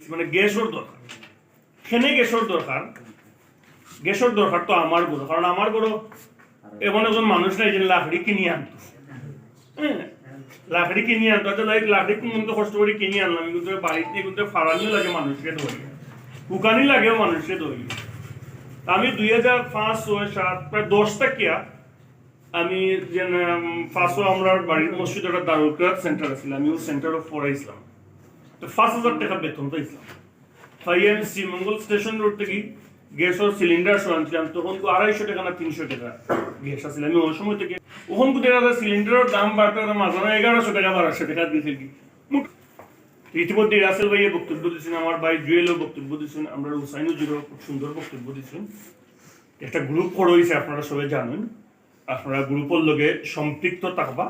মানে গ্যাসের দরকার খেনে গ্যাসের দরকার গ্যাসের দরকার তো আমার গরু কারণ আমার গরু এমন একজন মানুষ নাই যে লাকড়ি কিনে আনতো লাকড়ি কিনে আনতো আচ্ছা লাইক লাকড়ি কিন্তু কষ্ট করে কিনে আনলাম কিন্তু বাড়িতে কিন্তু ফারানি লাগে মানুষকে ধরি কুকানি লাগে মানুষকে ধরি আমি দুই হাজার পাঁচ, ছয়, সাত প্রায় দশ টাকিয়া আমি যে ফার্স্টও আমরা বাড়ির মসজিদ একটা দারুল ক্রাফ সেন্টার আছিল আমি ও সেন্টারও পড়াইছিলাম তো পাঁচ হাজার টাকা বেতন পাইছিলাম আমি শ্রীমঙ্গল স্টেশন রোড থেকে গ্যাসের সিলিন্ডার তখন তো আড়াইশো টাকা না তিনশো টাকা গ্যাস আমি ওই সময় থেকে ওখান দেখা যায় সিলিন্ডারের দাম বাড়তে মাঝে মাঝে এগারোশো টাকা, বারোশো টাকা দিয়েছিল কি। ইতিমধ্যে রাসেল ভাইয়ের বক্তব্য দিচ্ছেন আমার ভাই জুয়েলও বক্তব্য দিচ্ছেন আমরা হুসাইনুজিরও খুব সুন্দর বক্তব্য দিচ্ছেন একটা গ্রুপ করা হয়েছে, আপনারা সবাই জানেন। আপনারা গ্রুপের লগে সম্পৃক্ত থাকবা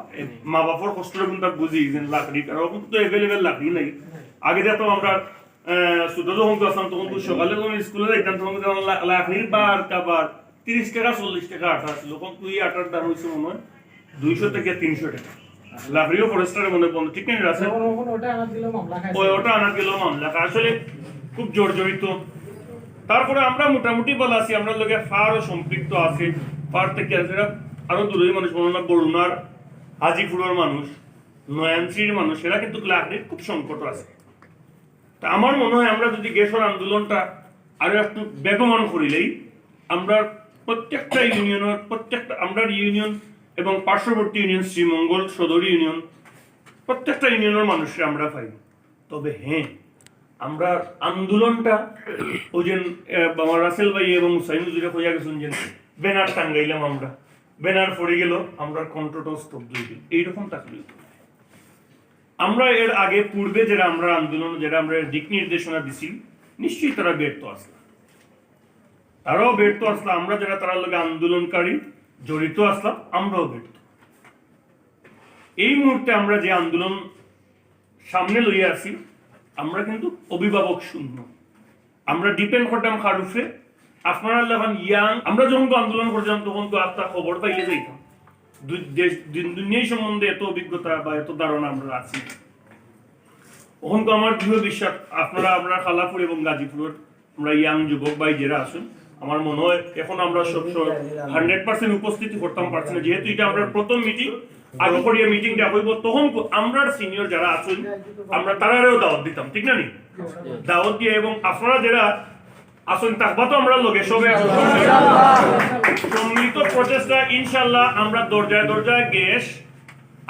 মা বাপর কষ্টটা কিন্তু বুঝি যে লাকড়ি কারণ তো এভেলেবেল লাকড়ি নাই আগে তো আমরা ছোট যখন আসলাম তখন সকালে যখন স্কুলে যাইতাম তখন লাকড়ির বার কাবার তিরিশ টাকা চল্লিশ টাকা আটা ছিল তখন তুই আটার দাম হয়েছে মনে হয় দুইশো থেকে তিনশো টাকা লাকড়িও ফরেস্টারের মনে বন্ধ ঠিক নেই ওখানে ওটা আনা গেল মামলা আসলে খুব জর্জরিত তারপরে আমরা মোটামুটি বলা আছি আমরা লোকে ফারও সম্পৃক্ত আছে ফার থেকে আছে এরা আরও দূরের মানুষ বলো না বরুণার হাজিপুরের মানুষ, নয়ানসির মানুষ, এরা কিন্তু লাকড়ির খুব সংকট আছে। তা আমার মনে হয় আমরা যদি গ্যাসের আন্দোলনটা আরও একটু বেগমান করিলেই আমরা প্রত্যেকটা ইউনিয়নের, প্রত্যেকটা, আমরা ইউনিয়ন এবং পার্শ্ববর্তী ইউনিয়ন, শ্রীমঙ্গল সদর ইউনিয়ন, প্রত্যেকটা ইউনিয়নের মানুষকে আমরা পাই। তবে হ্যাঁ আমরা আন্দোলনটা ওই যে আমার রাসেল ভাই এবং সাইনুজুরে হইয়া গেছেন যে, ব্যানার টাঙ্গাইলাম আমরা। ব্যানার পড়ে গেল, আমরা কণ্ঠটাও স্তব্ধ হয়ে গেল এইরকম থাকলে আমরা এর আগে পূর্বে যারা আমরা আন্দোলন, যারা আমরা দিক নির্দেশনা দিছি, নিশ্চয়ই তারা ব্যর্থ আসলাম তারাও ব্যর্থ আসলাম আমরা যারা তারা লগে আন্দোলনকারী জড়িত আসলাম আমরাও ব্যর্থ। এই মুহূর্তে আমরা যে আন্দোলন সামনে লইয়া আছি, আমরা কিন্তু অভিভাবক শূন্য। আমরা ডিপেন্ড করতাম খারুফে আপনারা যখন ইয়াং আমরা যখন আন্দোলন করছিলাম তখন তো আপনার খবর পাইলে যাইতাম। দেশ দুনিয়াই সম্বন্ধে এত অভিজ্ঞতা বা এত ধারণা আমরা আছি। তখন তো আমার দৃঢ় বিশ্বাস আপনারা আমরা খালাপুর এবং গাজীপুরের আমরা ইয়াং যুবক ভাই যারা আছেন আমার মনে হয় এখন আমরা সব হান্ড্রেড পার্সেন্ট উপস্থিতি করতাম পারছি না। যেহেতু এটা আমরা প্রথম মিটিং আগে করিয়া মিটিংটা হইব তখন আমরা সিনিয়র যারা আছেন আমরা তারারেও দাওয়াত দিতাম ঠিক না নি? দাওয়াত দিয়ে এবং আপনারা যারা আসুন তাকবা তো আমরা লগে সবে সম্মিলিত প্রচেষ্টা ইনশাল্লাহ আমরা দরজায় দরজায় গ্যাস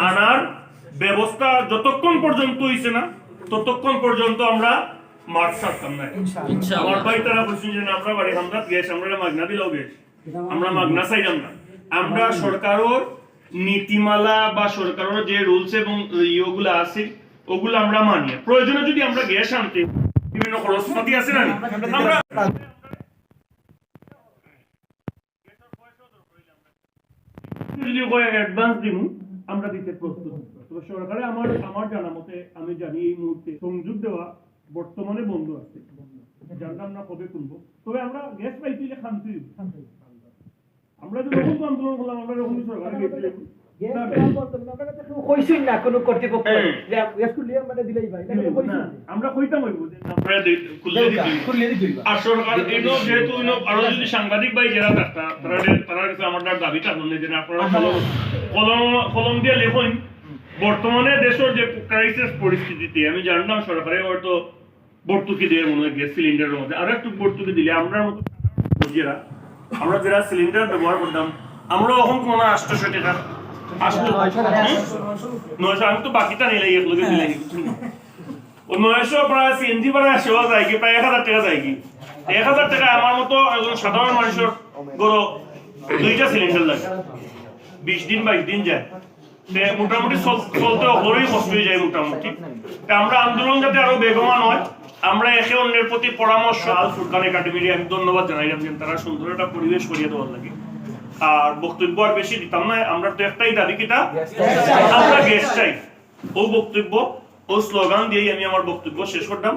আনার ব্যবস্থা যতক্ষণ পর্যন্ত হইছে না ততক্ষণ পর্যন্ত আমরা মাঠ ছাড়তাম না। আমার ভাই তারা বলছেন যে আমরা বাড়ি আমরা গ্যাস আমরা মাগনা দিলাও গ্যাস। আমরা মাগনা চাইলাম না। আমরা সরকারের নীতিমালা বা সরকারের যে রুলস এবং ইয়েগুলো আছে ওগুলো আমরা মানি প্রয়োজনে যদি আমরা গ্যাস আনতে বিভিন্ন খরচপাতি আছে না আমরা আমরা দিতে বর্তমানে বন্ধ আছে। জানতাম না কবে খুলবো তবে আমরা গ্যাস পাইছি যে শান্তি আমরা আন্দোলন করলাম, আমরা রকম সরকারে গেছিলে আমরা কইতাম আর সরকার এনো যেহেতু আরও যদি সাংবাদিক ভাই যারা তারা তারা কাছে আমার যে আপনারা কলম কলম দিয়ে লেখুন। বর্তমানে দেশের যে ক্রাইসিস পরিস্থিতিতে আমি জানলাম সরকারে হয়তো ভর্তুকি দিয়ে মনে হয় গ্যাস সিলিন্ডারের মধ্যে আরও একটু ভর্তুকি দিলে আমরা আমরা যারা সিলিন্ডার ব্যবহার করতাম আমরা এখন কোন আটশোশো টাকা আসলো নয়শো আমি তো বাকিটা নিলে এগুলোকে দিলে ও নয়শো প্রায় সিএনজি ভাড়া সেবা যায় কি? প্রায় এক হাজার টাকা যায় কি? এক হাজার টাকা আমার মতো একজন সাধারণ মানুষের গরো দুইটা সিলিন্ডার লাগে। বিশ দিন বাইশ দিন যায়। মোটামুটি চল- চলতে হলেই কষ্ট হয়ে যায় মোটামুটি। তা আমরা আন্দোলন যাতে আরও বেগমান হয় আমরা একে অন্যের প্রতি পরামর্শ আল ফুরকান একাডেমির আমি ধন্যবাদ জানাইলাম যে তারা সুন্দর একটা পরিবেশ করিয়ে দেওয়ার লাগে। আর বক্তব্য আর বেশি দিতাম না আমরা তো একটাই দাবি কিটা আমরা গ্যাস চাই। ও বক্তব্য ও স্লোগান দিয়েই আমি আমার বক্তব্য শেষ করলাম